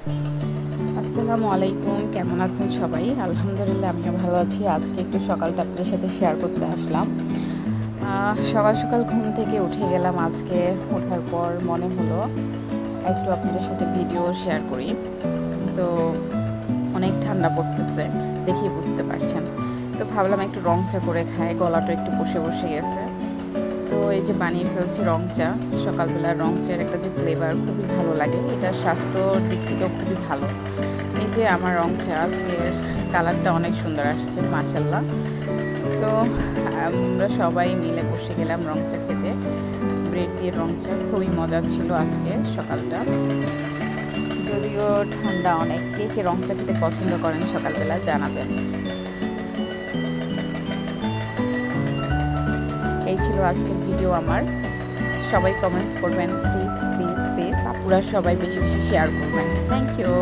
আসসালামু আলাইকুম, কেমন আছেন সবাই? আলহামদুলিল্লাহ, আমিও ভালো আছি। আজকে একটু সকালটা আপনাদের সাথে শেয়ার করতে আসলাম। সকাল সকাল ঘুম থেকে উঠে গেলাম আজকে। ওঠার পর মনে হলো একটু আপনাদের সাথে ভিডিও শেয়ার করি। তো অনেক ঠান্ডা পড়তেছে দেখি বুঝতে পারছেন। তো ভাবলাম একটু রং চা করে খাই, গলাটা একটু বসে বসে গেছে। তো এই যে বানিয়ে ফেলছি রং চা সকালবেলা রং চায়ের একটা যে ফ্লেভার খুবই ভালো লাগে, এটা স্বাস্থ্যর দিক থেকেও খুবই ভালো। এই যে আমার রং চা, আজকের কালারটা অনেক সুন্দর আসছে মাসাল্লাহ তো আমরা সবাই মিলে বসে গেলাম রং চা খেতে। ব্রেড দিয়ে রং চা, খুবই মজার ছিল আজকে সকালটা। যদিও ঠান্ডা, অনেক কে কে রং চা খেতে পছন্দ করেন সকালবেলা জানাবেন। এই ছিল আজকের ভিডিও আমার। সবাই কমেন্টস করবেন প্লিজ প্লিজ প্লিজ আপুরা সবাই বেশি বেশি শেয়ার করবেন। Thank you